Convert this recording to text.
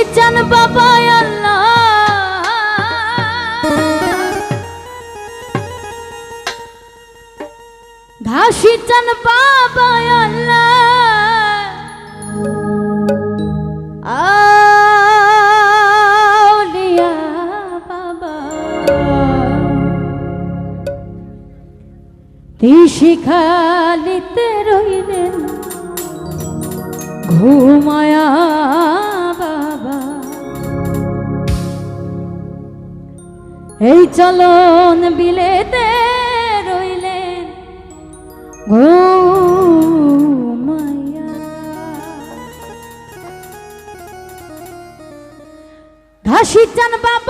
কি চান বাবা আল্লাহ। ঘাসি চান বাবা আল্লাহ। শিখালিতে রইলেন ঘুমায়া এই চলন বিলেতে রইলেন ঘুমাইয়া ঘাসি চান বাবা